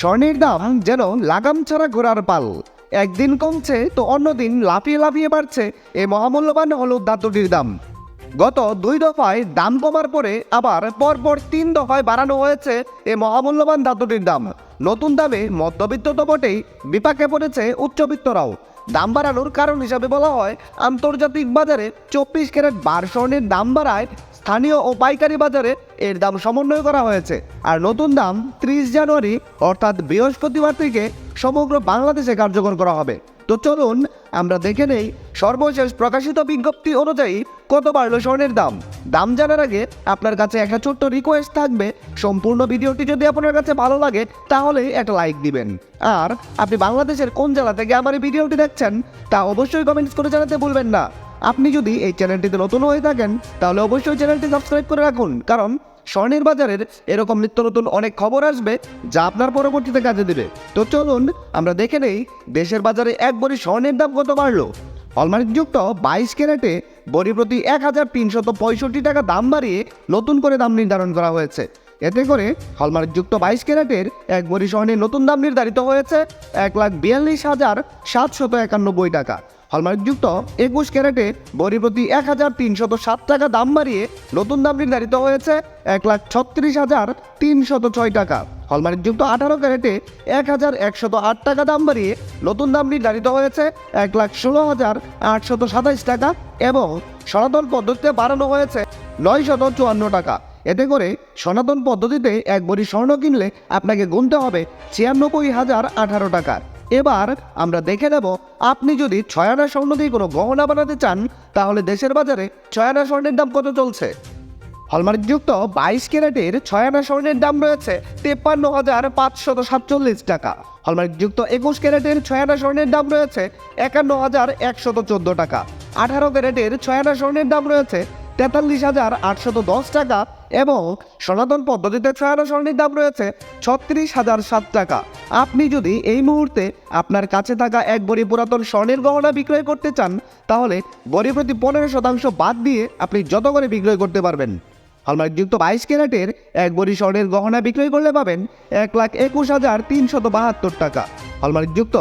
স্বর্ণের দাম যেন লাগাম ছাড়া ঘোরার পাল। একদিন কমছে তো অন্যদিন লাফিয়ে লাফিয়ে বাড়ছে এই মহামূল্যবান হলুদ ধাতুটির দাম। গত দুই দফায় দাম কমার পরে আবার পরপর তিন দফায় বাড়ানো হয়েছে এই মহামূল্যবান ধাতুটির দাম। নতুন দামে মধ্যবিত্ত তো বটেই, বিপাকে পড়েছে উচ্চবিত্তরাও। দাম বাড়ানোর কারণ হিসাবে বলা হয়, আন্তর্জাতিক বাজারে চব্বিশ ক্যারেট বার স্বর্ণের দাম বাড়ায় স্থানীয় ও পাইকারি বাজারে এর দাম সমন্বয় করা হয়েছে। আর নতুন দাম ত্রিশ জানুয়ারি, অর্থাৎ বৃহস্পতিবার থেকে সমগ্র বাংলাদেশে কার্যকর করা হবে। তো চলুন, আমরা দেখে নেই সর্বশেষ প্রকাশিত বিজ্ঞপ্তি অনুযায়ী কত বাড়লো স্বর্ণের দাম। দাম জানার আগে আপনার কাছে একটা ছোট্ট রিকোয়েস্ট থাকবে। সম্পূর্ণ ভিডিওটি যদি আপনার কাছে ভালো লাগে, তাহলে একটা লাইক দিবেন। আর আপনি বাংলাদেশের কোন জেলা থেকে আমার এই ভিডিওটি দেখছেন, তা অবশ্যই কমেন্টস করে জানাতে ভুলবেন না। আপনি যদি এই চ্যানেলটিতে নতুন হয়ে থাকেন, তাহলে অবশ্যই চ্যানেলটি সাবস্ক্রাইব করে রাখুন। কারণ স্বর্ণের বাজারের এরকম নিত্য নতুন অনেক খবর আসবে, যা আপনার পরবর্তীতে কাজে দেবে। তো চলুন, আমরা দেখে নেই দেশের বাজারে এক বড়ি স্বর্ণের দাম কত বাড়লো। হলমার্কযুক্ত বাইশ ক্যারেটে বড়ি প্রতি এক হাজার তিনশত পঁয়ষট্টি টাকা দাম বাড়িয়ে নতুন করে দাম নির্ধারণ করা হয়েছে। এতে করে হলমার্কযুক্ত বাইশ ক্যারেটের এক বড়ি স্বর্ণের নতুন দাম নির্ধারিত হয়েছে এক লাখ বিয়াল্লিশ হাজার সাতশত একানব্বই টাকা। হলমার্কযুক্ত একুশ ক্যারেটে বড়ি প্রতি এক হাজার তিনশত সাত টাকা দাম বাড়িয়ে নতুন দাম নির্ধারিত হয়েছে এক লাখ ছত্রিশ হাজার তিনশত ছয় টাকা। হলমার্কযুক্ত আঠারো ক্যারেটে এক হাজার একশত আট টাকা দাম বাড়িয়ে নতুন দাম নির্ধারিত হয়েছে এক লাখ ষোলো হাজার আটশত সাতাইশ টাকা এবং সনাতন পদ্ধতিতে বাড়ানো হয়েছে নয় শত চুয়ান্ন টাকা। এতে করে সনাতন পদ্ধতিতে এক বড়ি স্বর্ণ কিনলে আপনাকে গুনতে হবে ছিয়ানব্বই হাজার আঠারো টাকা এবার আমরা দেখে নেব, আপনি যদি ছয়ানা স্বর্ণ দিয়ে কোনো গহনা বানাতে চান, তাহলে দেশের বাজারে ছয়ানা স্বর্ণের দাম কত চলছে? হলমার্কযুক্ত বাইশ ক্যারেটের ছয়ানা স্বর্ণের দাম রয়েছে তেপ্পান্ন হাজার পাঁচশত সাতচল্লিশ টাকা। হলমার্কযুক্ত একুশ ক্যারেটের ছয়ানা স্বর্ণের দাম রয়েছে একান্ন হাজার একশত চোদ্দ টাকা। আঠারো ক্যারেটের ছয়ানা স্বর্ণের দাম রয়েছে তেতাল্লিশ হাজার আটশত দশ টাকা। এবং সনাতন পদ্ধতিতে ছয় স্বর্ণের দাম রয়েছে ছত্রিশ হাজার সাত টাকা। আপনি যদি এই মুহূর্তে আপনার কাছে থাকা এক বড়ি পুরাতন স্বর্ণের গহনা বিক্রয় করতে চান, তাহলে বড়ি প্রতি পনেরো শতাংশ বাদ দিয়ে আপনি যত করে বিক্রয় করতে পারবেন। হলমার্কযুক্ত বাইশ ক্যারেটের এক বড়ি স্বর্ণের গহনা বিক্রয় করলে পাবেন এক লাখ একুশ হাজার তিনশত বাহাত্তর টাকা। হলমার্কযুক্ত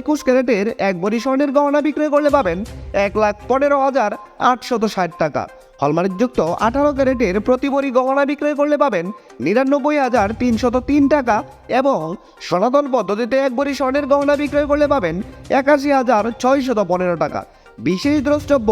একুশ ক্যারেটের এক বড়ি স্বর্ণের গহনা বিক্রয় করলে পাবেন এক লাখ পনেরো হাজার আটশত ষাট টাকা। হলমার্কযুক্ত আঠারো ক্যারেটের প্রতি বড়ি গহনা বিক্রয় করলে পাবেন নিরানব্বই হাজার তিনশত তিন টাকা এবং সনাতন পদ্ধতিতে এক বড়ি স্বর্ণের গহনা বিক্রয় করলে পাবেন একাশি হাজার ছয়শত পনেরো টাকা। বিশেষ দ্রষ্টব্য,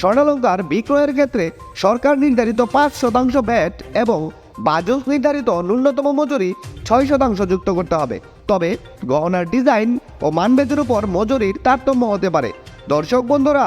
স্বর্ণালঙ্কার বিক্রয়ের ক্ষেত্রে সরকার নির্ধারিত পাঁচ শতাংশ ভ্যাট এবং বাজস নির্ধারিত ন্যূনতম মজুরি ছয় শতাংশ যুক্ত করতে হবে। তবে গহনার ডিজাইন ও মানবেদের উপর মজুরির তারতম্য হতে পারে। দর্শক বন্ধুরা